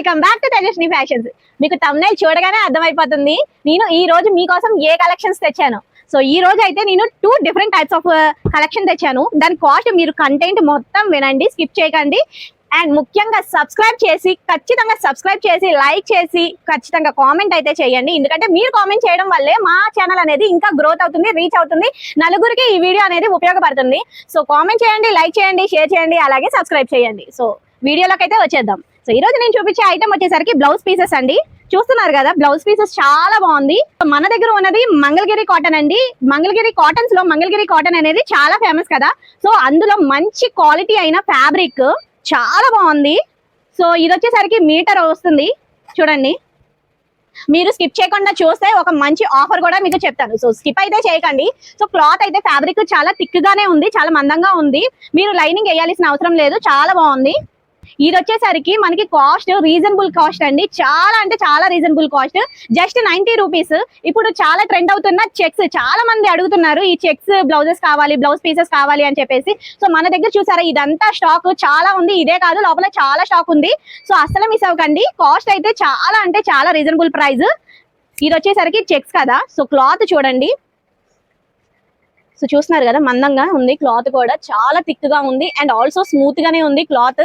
Welcome back to తేజస్ని fashions మీకు thumbnail చూడగానే అర్థమైపోతుంది. నేను ఈ రోజు మీకోసం ఏ కలెక్షన్స్ తెచ్చాను? సో ఈ రోజు అయితే నేను two different types of collection తెచ్చాను. దాని కాస్ట్ మీరు కంటెంట్ మొత్తం వినండి స్కిప్ చేయకండి. అండ్ ముఖ్యంగా సబ్స్క్రైబ్ చేసి ఖచ్చితంగా సబ్స్క్రైబ్ చేసి లైక్ చేసి ఖచ్చితంగా కామెంట్ అయితే చేయండి. ఎందుకంటే మీరు కామెంట్ చేయడం వల్లే మా ఛానల్ అనేది ఇంకా గ్రోత్ అవుతుంది రీచ్ అవుతుంది. నలుగురికి ఈ వీడియో అనేది ఉపయోగపడుతుంది. సో కామెంట్ చేయండి లైక్ చేయండి షేర్ చేయండి అలాగే సబ్స్క్రైబ్ చేయండి. సో వీడియోలోకి అయితే వచ్చేద్దాం. సో ఈ రోజు నేను చూపించే ఐటమ్ వచ్చేసరికి బ్లౌజ్ పీసెస్ అండి. చూస్తున్నారు కదా బ్లౌజ్ పీసెస్ చాలా బాగుంది. మన దగ్గర ఉన్నది మంగళగిరి కాటన్ అండి. మంగళగిరి కాటన్స్లో మంగళగిరి కాటన్ అనేది చాలా ఫేమస్ కదా. సో అందులో మంచి క్వాలిటీ అయిన ఫ్యాబ్రిక్ చాలా బాగుంది. సో ఇది వచ్చేసరికి మీటర్ వస్తుంది. చూడండి. మీరు స్కిప్ చేయకుండా చూస్తే ఒక మంచి ఆఫర్ కూడా మీకు చెప్తాను. సో స్కిప్ అయితే చేయకండి. సో క్లాత్ అయితే ఫ్యాబ్రిక్ చాలా థిక్ గానే ఉంది చాలా మందంగా ఉంది. మీరు లైనింగ్ వేయాల్సిన అవసరం లేదు చాలా బాగుంది. ఇది వచ్చేసరికి మనకి కాస్ట్ రీజనబుల్ కాస్ట్ అండి. చాలా అంటే చాలా reasonable cost. Just ninety rupees. ఇప్పుడు చాలా ట్రెండ్ అవుతున్న చెక్స్. చాలా మంది అడుగుతున్నారు ఈ చెక్స్ బ్లౌజెస్ కావాలి బ్లౌజ్ పీసెస్ కావాలి అని చెప్పేసి. సో మన దగ్గర చూసారా ఇదంతా స్టాక్. చాలా ఉంది. ఇదే కాదు లోపల చాలా స్టాక్ ఉంది. సో అస్సలు మిస్ అవ్వకండి. కాస్ట్ అయితే చాలా అంటే చాలా రీజనబుల్ ప్రైస్. ఇది వచ్చేసరికి చెక్స్ కదా. సో క్లాత్ చూడండి. సో చూస్తున్నారు కదా మందంగా ఉంది క్లాత్ కూడా. చాలా థిక్గా ఉంది. అండ్ ఆల్సో స్మూత్ గానే ఉంది క్లాత్.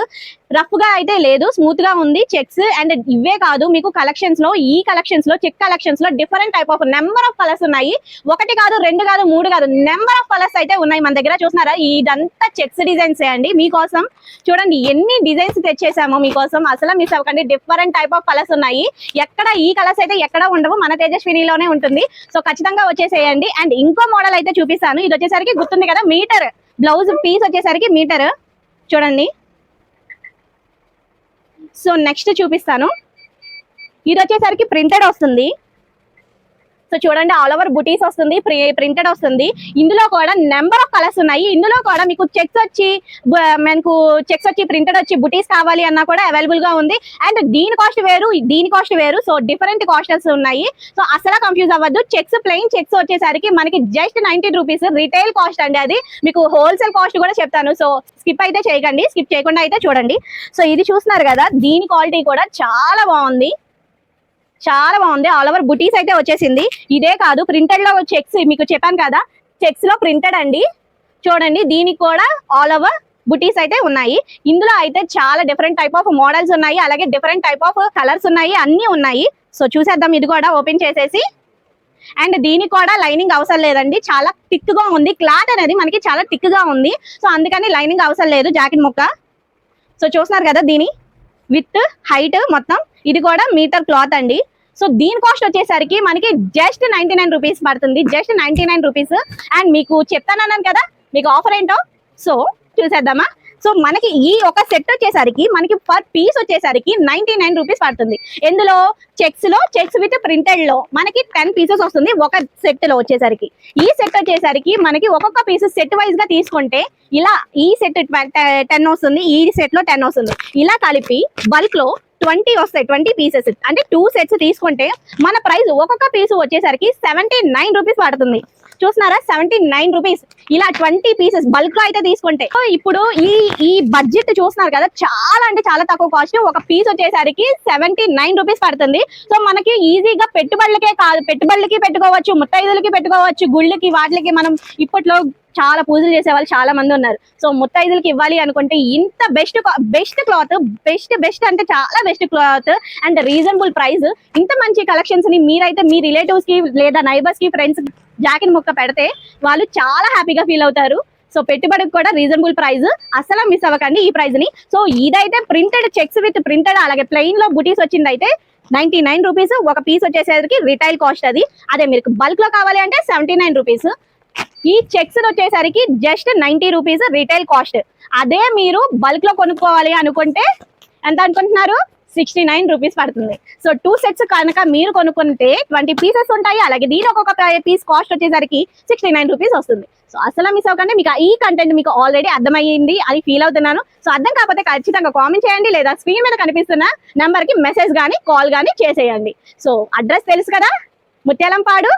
రఫ్గా అయితే లేదు స్మూత్గా ఉంది చెక్స్ అండ్ ఇవే కాదు మీకు కలెక్షన్స్లో ఈ కలెక్షన్స్లో చెక్ కలెక్షన్స్లో different type of number of colours ఉన్నాయి. ఒకటి కాదు రెండు కాదు మూడు కాదు నెంబర్ ఆఫ్ కలర్స్ అయితే ఉన్నాయి మన దగ్గర. చూస్తున్నారా ఇదంతా చెక్స్ డిజైన్స్ అండి. మీకోసం చూడండి ఎన్ని డిజైన్స్ తెచ్చేసామో మీకోసం. అసలు మిస్ అవ్వకండి డిఫరెంట్ టైప్ ఆఫ్ కలర్స్ ఉన్నాయి. ఎక్కడ ఈ కలర్స్ అయితే ఎక్కడ ఉండవు మన తేజస్వినిలోనే ఉంటుంది. సో ఖచ్చితంగా వచ్చేసేయండి. అండ్ ఇంకో మోడల్ అయితే చూపిస్తాను. ఇది వచ్చేసరికి గుర్తుంది కదా మీటర్ బ్లౌజ్ పీస్ వచ్చేసరికి మీటర్ చూడండి. సో నెక్స్ట్ చూపిస్తాను. ఇది వచ్చేసరికి ప్రింటెడ్ వస్తుంది. సో చూడండి ఆల్ ఓవర్ బుటీస్ వస్తుంది ప్రింటెడ్ వస్తుంది. ఇందులో కూడా నెంబర్ ఆఫ్ కలర్స్ ఉన్నాయి. ఇందులో కూడా మీకు చెక్స్ వచ్చి మనకు చెక్స్ వచ్చి ప్రింటెడ్ వచ్చి బుటీస్ కావాలి అన్నా కూడా అవైలబుల్గా ఉంది. అండ్ దీని కాస్ట్ వేరు దీని కాస్ట్ వేరు. సో డిఫరెంట్ కాస్టెస్ ఉన్నాయి. సో అసలు కన్ఫ్యూజ్ అవ్వద్దు. చెక్స్ ప్లెయిన్ చెక్స్ వచ్చేసరికి మనకి just ninety rupees retail cost అండి అది. మీకు హోల్సేల్ కాస్ట్ కూడా చెప్తాను. సో స్కిప్ అయితే చేయకండి. స్కిప్ చేయకుండా అయితే చూడండి. సో ఇది చూస్తున్నారు కదా దీని క్వాలిటీ కూడా చాలా బాగుంది. చాలా బాగుంది. ఆల్ ఓవర్ బుటీస్ అయితే వచ్చేసింది. ఇదే కాదు ప్రింటెడ్లో చెక్స్ మీకు చెప్పాను కదా? చెక్స్లో ప్రింటెడ్ అండి. చూడండి దీనికి కూడా ఆల్ ఓవర్ బుటీస్ అయితే ఉన్నాయి. ఇందులో అయితే చాలా డిఫరెంట్ టైప్ ఆఫ్ మోడల్స్ ఉన్నాయి. అలాగే డిఫరెంట్ టైప్ ఆఫ్ కలర్స్ ఉన్నాయి. అన్నీ ఉన్నాయి. సో చూసేద్దాం. ఇది కూడా ఓపెన్ చేసేసి. అండ్ దీనికి కూడా లైనింగ్ అవసరం లేదండి. చాలా థిక్గా ఉంది. క్లాత్ అనేది మనకి చాలా థిక్గా ఉంది. సో అందుకని లైనింగ్ అవసరం లేదు జాకెట్ ముక్క. సో చూస్తున్నారు కదా దీని? విత్ హైట్ మొత్తం. ఇది కూడా మీటర్ క్లాత్ అండి. సో దీని కాస్ట్ వచ్చేసరికి మనకి జస్ట్ నైన్టీ నైన్ రూపీస్ పడుతుంది. Just ninety nine rupees and మీకు చెప్తానన్నాను కదా మీకు ఆఫర్ ఏంటో? సో చూసేద్దామా? సో మనకి ఈ ఒక సెట్ వచ్చేసరికి మనకి పర్ పీస్ వచ్చేసరికి నైన్టీ నైన్ రూపీస్ పడుతుంది. ఎందులో? చెక్స్లో చెక్స్ విత్ ప్రింటెడ్లో మనకి టెన్ పీసెస్ వస్తుంది ఒక సెట్లో వచ్చేసరికి. ఈ సెట్ వచ్చేసరికి మనకి ఒక్కొక్క పీస్ సెట్ వైజ్గా తీసుకుంటే ఇలా ఈ సెట్ టెన్ వస్తుంది ఈ సెట్లో టెన్ వస్తుంది. ఇలా కలిపి బల్క్లో ట్వంటీ వస్తాయి ట్వంటీ పీసెస్ అంటే టూ సెట్స్ తీసుకుంటే మన ప్రైస్ ఒక్కొక్క పీస్ వచ్చేసరికి సెవెంటీ నైన్ రూపీస్ పడుతుంది. చూస్తున్నారా సెవెంటీ నైన్ రూపీస్ ఇలా ట్వంటీ పీసెస్ బల్క్లో అయితే తీసుకుంటే. సో ఇప్పుడు ఈ ఈ బడ్జెట్ చూస్తున్నారు కదా చాలా అంటే చాలా తక్కువ కాస్ట్ ఒక పీస్ వచ్చేసరికి సెవెంటీ నైన్ రూపీస్ పడుతుంది. సో మనకి ఈజీగా పెట్టుబడులకే కాదు పెట్టుబడులకి పెట్టుకోవచ్చు ముత్తైదులకి పెట్టుకోవచ్చు గుళ్ళకి వాటికి మనం ఇప్పట్లో చాలా పూజలు చేసేవాళ్ళు చాలా మంది ఉన్నారు. సో ముత్తైదులకి ఇవ్వాలి అనుకుంటే ఇంత best best cloth best best అంటే చాలా best cloth and reasonable price ఇంత మంచి కలెక్షన్స్ని మీరైతే మీ రిలేటివ్స్కి లేదా నైబర్స్కి ఫ్రెండ్స్ జాకెట్ ముక్క పెడితే వాళ్ళు చాలా హ్యాపీగా ఫీల్ అవుతారు. సో పెట్టుబడికి కూడా రీజనబుల్ ప్రైస్ అసలు మిస్ అవ్వకండి ఈ ప్రైస్ని. సో ఇదైతే ప్రింటెడ్ చెక్స్ విత్ ప్రింటెడ్ అలాగే ప్లెయిన్లో బుటీస్ వచ్చింది అయితే నైన్టీ నైన్ రూపీస్ ఒక పీస్ వచ్చేసరికి రిటైల్ కాస్ట్ అది. అదే మీకు బల్క్లో కావాలి అంటే సెవెంటీ నైన్ రూపీస్ ఈ చెక్స్ వచ్చేసరికి just ninety rupees retail cost అదే మీరు బల్క్లో కొనుక్కోవాలి అనుకుంటే ఎంత అనుకుంటున్నారు? సిక్స్టీ నైన్ రూపీస్ పడుతుంది. సో టూ సెట్స్ కనుక మీరు కొనుక్కుంటే ట్వంటీ పీసెస్ ఉంటాయి. అలాగే దీని ఒక్కొక్క పీస్ కాస్ట్ వచ్చేసరికి సిక్స్టీ నైన్ రూపీస్ వస్తుంది. సో అసలు మిస్ అవ్వకండి. మీకు ఈ కంటెంట్ మీకు ఆల్రెడీ అర్థమయ్యింది. అని ఫీల్ అవుతున్నాను. సో అర్థం కాకపోతే ఖచ్చితంగా కామెంట్ చేయండి. లేదా స్క్రీన్ మీద కనిపిస్తున్న నెంబర్కి మెసేజ్ కానీ కాల్ కానీ చేసేయండి. సో అడ్రస్ తెలుసు కదా? ముత్యాలంపాడు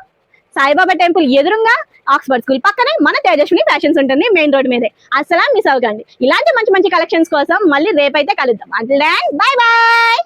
సాయిబాబా టెంపుల్ ఎదురుగా ఆక్స్ఫర్డ్ స్కూల్ పక్కనే మన తేజస్విని ఫ్యాషన్స్ ఉంటుంది మెయిన్ రోడ్ మీదే. అసలు మిస్ అవ్వకండి. ఇలాంటి మంచి మంచి కలెక్షన్స్ కోసం మళ్ళీ రేపైతే కలుద్దాం. అంటే బాయ్ బాయ్!